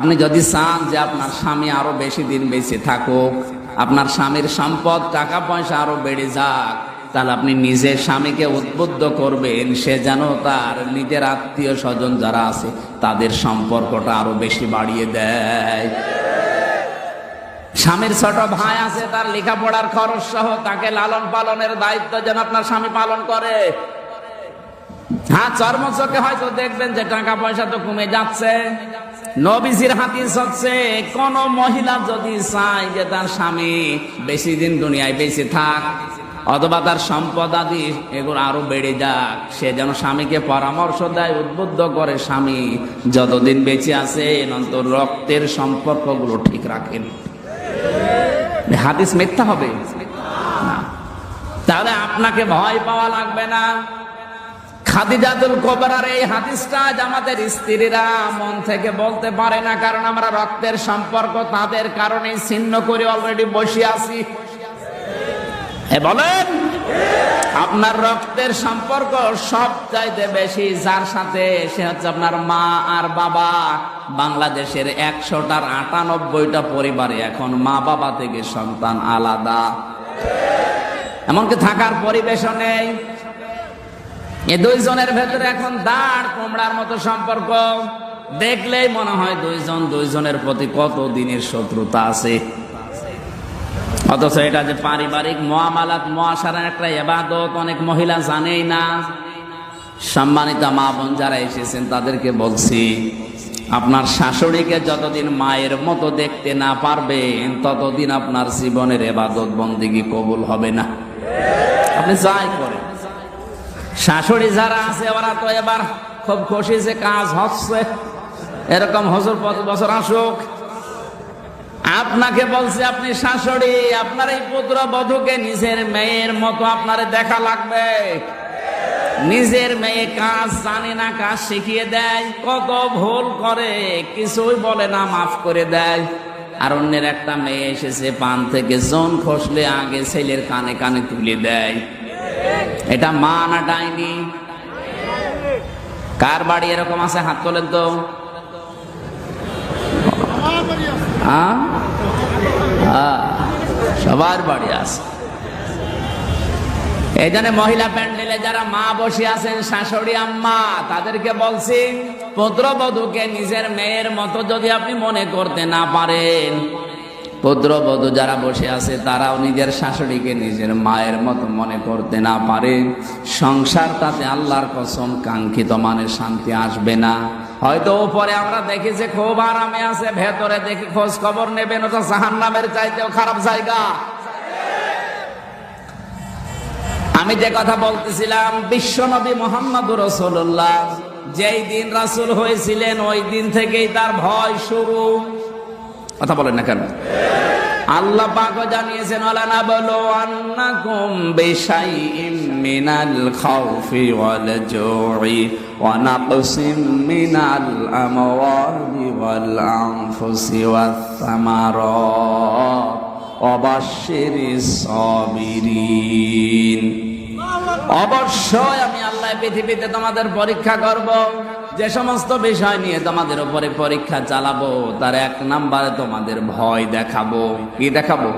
আপনি যদি চান যে আপনার স্বামী আরও বেশি দিন বেঁচে থাকুক, আপনার স্বামীর সম্পদ, টাকা পয়সা আরও বেড়ে যাক, তাহলে আপনি নিজের স্বামীকে উদ্বুদ্ধ করবেন, সে যেন তার নিজের আত্মীয় স্বজন যারা আছে, তাদের সম্পর্কটা আরও বেশি বাড়িয়ে দেয়। স্বামীর ছোট ভাই আছে, তার লেখাপড়ার খরচ সহ তাকে লালন পালনের দায়িত্ব যেন আপনার স্বামী পালন করে। হ্যাঁ চর্ম চোখে হয়তো দেখবেন যে টাকা পয়সা তো কমে যাচ্ছে। নবীজির হাদিস হচ্ছে কোন মহিলা যদি চায় যে তার স্বামী বেশি দিন দুনিয়ায় বেঁচে থাক, অথবা তার সম্পদ আদি এগুলো আরও বেড়ে যাক, সে যেন স্বামীকে পরামর্শ দেয়, উদ্বুদ্ধ করে স্বামী যতদিন বেঁচে আছে, অন্তর রক্তের সম্পর্কগুলো ঠিক রাখেন। হাদিস মিথ্যা হবে? তাহলে আপনাকে ভয় পাওয়া লাগবে না। খাদিজাতুল কোবরার এই হাদিসটা আজ আমাদের স্ত্রীরা মন থেকে বলতে পারে না, কারণ আমরা রক্তের সম্পর্ক তাদের কারণে ছিন্ন করে অলরেডি বসে আছি। বলেন, আপনার রক্তের সম্পর্ক সব চাইতে বেশি যার সাথে? সে হচ্ছে আপনার মা আর বাবা। বাংলাদেশের একশোটার আটানব্বইটা পরিবারে এখন মা বাবা থেকে সন্তান আলাদা। এমনকি থাকার পরিবেশও নেই। এ দুইজনের ভেতরে এখন দাঁড় কুমড়ার মতো সম্পর্ক। দেখলেই মনে হয় দুইজন দুইজনের প্রতি কত দিনের শত্রুতা আছে। অথচ এটা যে পারিবারিক মহামালাত, মহাসারের একটা এবাদত, অনেক মহিলা জানেই না। সম্মানিত মা বোন যারা এসেছেন, তাদেরকে বলছি, আপনার শাশুড়িকে যতদিন মায়ের মতো দেখতে না পারবেন, ততদিন আপনার জীবনের এবাদত বন্দিগি কবুল হবে না। আপনি যাই করেন। শাশুড়ি যারা আছে, ওরা তো এবার খুব খুশি যে কাজ হচ্ছে। এরকম হজুর বছর আসুক। আপনাকে বলছে, আপনি শাশুড়ি, আপনার এই পুত্র বধুকে নিজের মেয়ের মতো আপনার দেখা লাগবে। নিজের মেয়ে কাজ জানে না, কাজ শিখিয়ে দেয়, কত ভুল করে, কিছুই বলে না, মাফ করে দেয়। আর অন্যের একটা মেয়ে এসেছে, পান থেকে জন খসলে আগে ছেলের কানে কানে তুলে দেয়। এটা মা না ডাইনি? কার বাড়ি এরকম আছে? হাত তোলেন তো। সবার বাড়ি আছে। এই জন্য মহিলা প্যান্ডেলে যারা মা বসে আছেন, শাশুড়ি, আম্মা, তাদেরকে বলছি, পুত্রবধূকে নিজের মেয়ের মতো যদি আপনি মনে করতে না পারেন পুত্রবধূ যারা বসে আছে, তারাও নিজের শাশুড়িকে নিজের মায়ের মতো মনে করতে না পারে। সংসার তাতে আল্লাহর কসম কাঙ্ক্ষিত মানে শান্তি আসবে না। হয়তো উপরে আমরা দেখি যে খুব আরামে আছে, ভেতরে দেখি খোঁজ খবর নেবেন ওটা জাহান নামের চাইতেও খারাপ জায়গা। আমি যে কথা বলতেছিলাম বিশ্বনবী মোহাম্মদ রসুল্লাহ যেই দিন রাসুল হয়েছিলেন, ওই দিন থেকেই তার ভয় শুরু। কথা বলেন না কেন? আল্লাহ পাকও জানিয়েছেন ওলানা বলো আন্নাকুম বিশাইইম মিনাল খাউফি ওয়াল জুই ওয়া নাকসিম মিনাল আমওয়ালি ওয়াল আনফুসি ওয়াস সামারাত। সাবিরিন। অবশ্যই আমি আল্লাহ পৃথিবীতে তোমাদের পরীক্ষা করব। যে সমস্ত বিষয় নিয়ে তোমাদের উপরে পরীক্ষা চালাবো, তার এক নাম্বারে তোমাদের ভয় দেখাবো। কি দেখাবো?